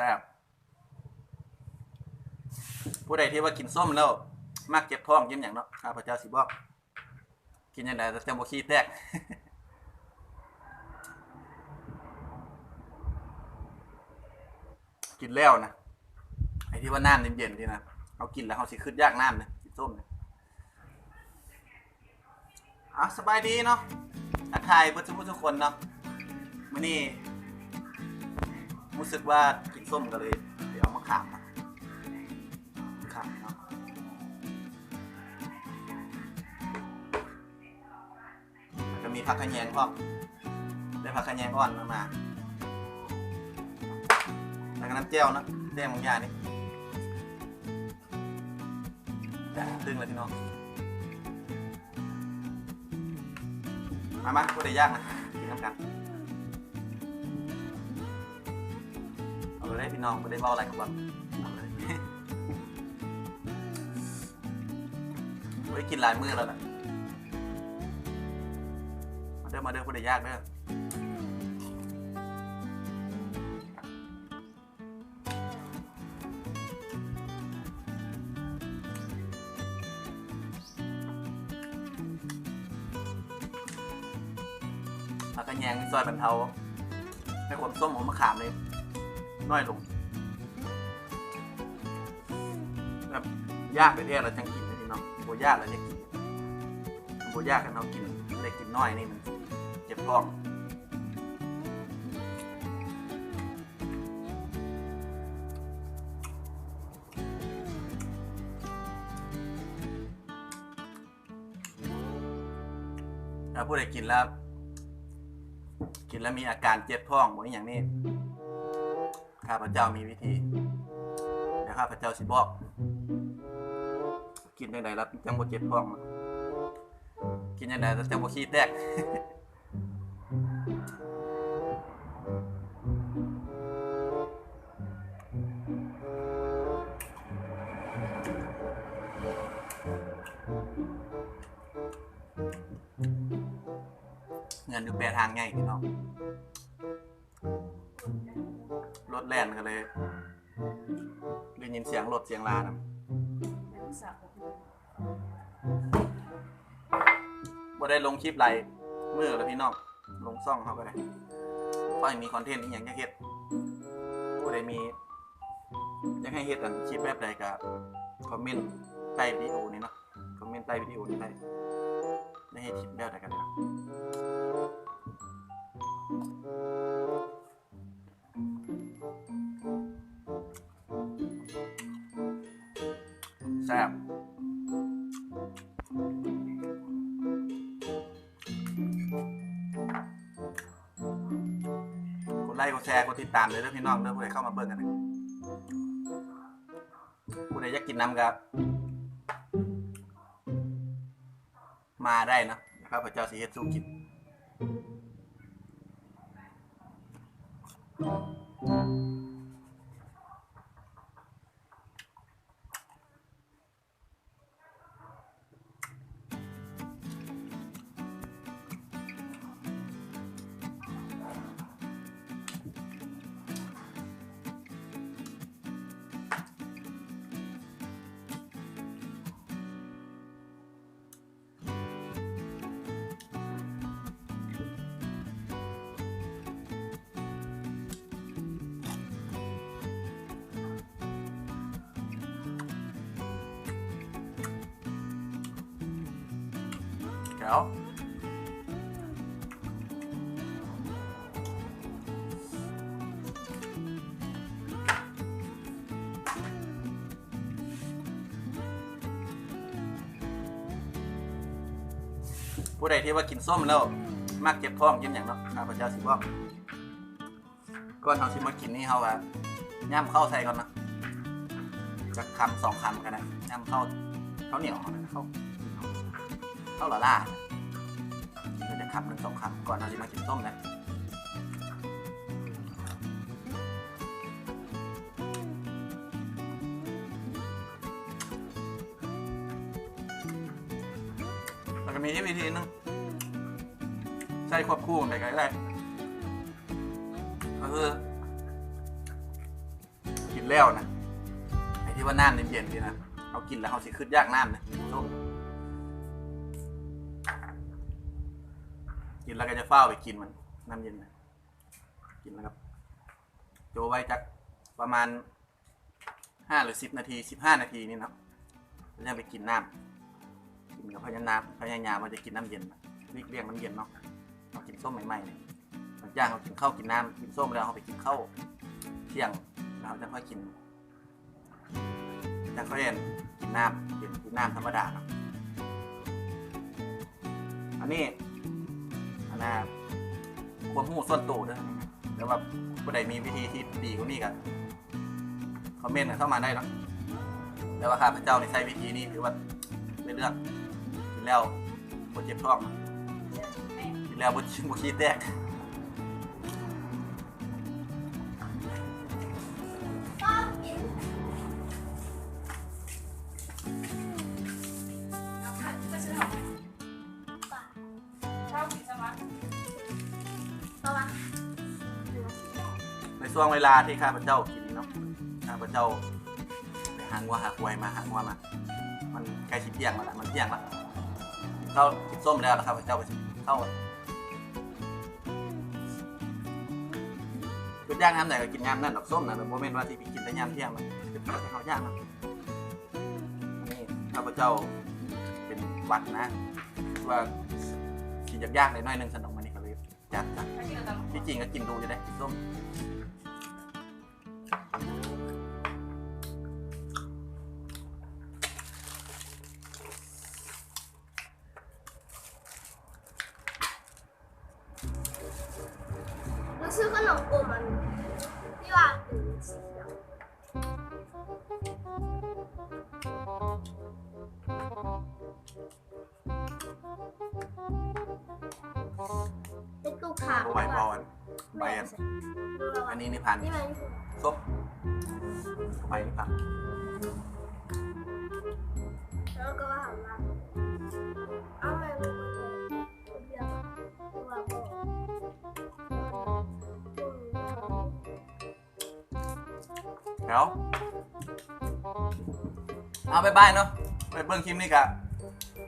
ซ่บผู้ใดที่ว่ากินส้มแล้วมักเจ็บท้องยิ้มอย่างเนาะข้าพเจ้าสิบอกกินยังไงแต่จังบ่ขี้แตกกินแล้วนะไอ้ที่ว่าน้ำเย็นๆที่นะเอากินแล้วเขาสิขึ้นยากน้ำนะกินส้มเนี่ยอะสบายดีเนาะทักทายเพื่อนทุกคนเนาะมื่อนี้รู้สึกว่า ส้มก็เลย เดี๋ยวเอามาขามนะขามเนาะแล้วก็มีผักขยงพร้อมได้ผักขยงอ่อนมามาแล้วก็น้ำเจียวนะแจ้งบางอย่างนี่แต่ตึงเลยพี่น้องมามาพูดได้ยากนะกินน้ำกัน เลยพี่น้องไม่ได้เบาอะไรกับวันเอาเลยไม่ได้กินหลายมื้อแล้วล่ะมาเด้อมาเด้อพูดได้ยากเด้อผักกระแยงซอยบรรเทาให้ความส้มของมะขามเลย น้อยลง แบบยากไปเรื่อยเราจังกินนะพี่น้องโบยากเราจะกินโบยากกันเรากินเล็กกินน้อยนี่มันเจ็บท้องถ้าผู้ใดกินแล้ว กินแล้วมีอาการเจ็บท้องหมดอย่างนี้ ข้าพเจ้ามีวิธีเดี๋ยวข้าพเจ้าสิบอก กินได้ไหนแล้วจังบ่เจ็บท้อง กินยังไงแล้วจังบ่ขี้แตกเงินอยู่แปรทางง่ายพี่น้อง ถแล่นกันเลยได้ยินเสียงรถเสียงลานะบ่ได้ลงคลิปไรมือแล้วพี่น้องลงซ่องเขาก็ได้ก็ยังมีคอนเทนต์อีกอย่างจะเฮ็ดผู้ใดมีอยากให้เฮ็ดอันคลิปแบบใดก็คอมเมนต์ใต้วิดีโอนี้เนาะคอมเมนต์ใต้วิดีโอนี้ได้ได้ให้ทิปแบบใดกันเลยนะ ดแชร์กดติดตามเลยเด้อพี่น้องเด้อผู้ใดเข้ามาเบิ่งกันนะผู้ใดอยากกินน้ำครับมาได้นะพระเจ้าสิเฮ็ดสู้กินอ ผู้ใดที่ว่ากินส้มแล้วมักเจ็บท้องกินอย่างเนาะข้าพเจ้าสิบอกก่อนเราสิมากินนี่เขาว่าย่ำเข้าวใส่ก่อนนะจะคำสองคำกันนะย่ำเข้าวข้าวเหนียวเอานะข้าว ข้าหล่าล่าเราจะคำหนึ่งสองคำก่อนเราจะมากินส้มนะแล้วก็มีที่วิธีหนึงใช้ควบคู่กันไปก็ได้ก็คือกินแล้วนะไอ้ที่ว่าน้ำเย็นๆนี่นะเอากินแล้วเขาสิขึ้นยากน้ำนะส้ม กินแล้วก็จะเฝ้าไปกินมันน้ำเย็นนะกินแล้วครับโจไว้จักประมาณห้าหรือสิบนาทีสิบห้านาทีนี่เนาะแล้วจะไปกินน้ำกินกับพยานามพยายามว่าจะกินน้ำเย็นวิกเรียงน้ำเย็นเนาะเรากินส้มใหม่ๆเนี่ยบางอย่างเรากินข้าวกินน้ำกินส้มแล้วเราไปกินข้าวเที่ยงเราจะค่อยกินจะค่อยเห็นกินน้ำกินกินน้ำธรรมดาเนาะอันนี้ หน้าความหูส่วนตัวด้อแต่ว่าผู้ใดมีวิธีที่ดีกว่านี้กันคอมเมนต์เข้ามาได้เนาะแต่ว่าข้าพเจ้าในใช้วิธีนี้ถือว่าไม่เลือกกินแล้วปวดเจ็บท้องกินแล้วปวดชิมขี้แตก ในช่วงเวลาที่ข้าพเจ้ากินเนาะข้าพเจ้าไปหางัวหาควายมาหางัวมา มันใกล้ชิเที่ยงแล้วนะมันเที่ยงแล้วเข้ากินส้มแล้วแล้วข้าพเจ้าก็สิเข้าคือย่างน้ำไหนก็กินย่ำนั่นดอกส้มนะแต่โมเมนต์ว่าที่ไปกินแต่ย่ำเที่ยงมันจะเป็นเขาย่างนะนี่ข้าพเจ้าเป็นวัดนะ ว่ากินยากๆเลยน้อยนึงสนองมันนี่ก็เลยจัดจัดที่จริงก็กินดูอยู่ได้กินส้ม มันซื้อขนมโอมันที่ว่าเป็นสีเขียวเป็นตู้ขาใบพอนใบอันอันนี้นี่พันนี่มันส้มใบนี่พันแล้วก็ว่าหลังเอา เดี๋ยวเอาไปบายเนาะไปเบิ่งคลิปนี้กะ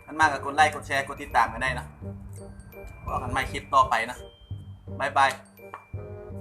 มันมากกับกดไลค์กดแชร์กดติดตามกันได้เนาะบอกกันไม่คลิปต่อไปนะบายบาย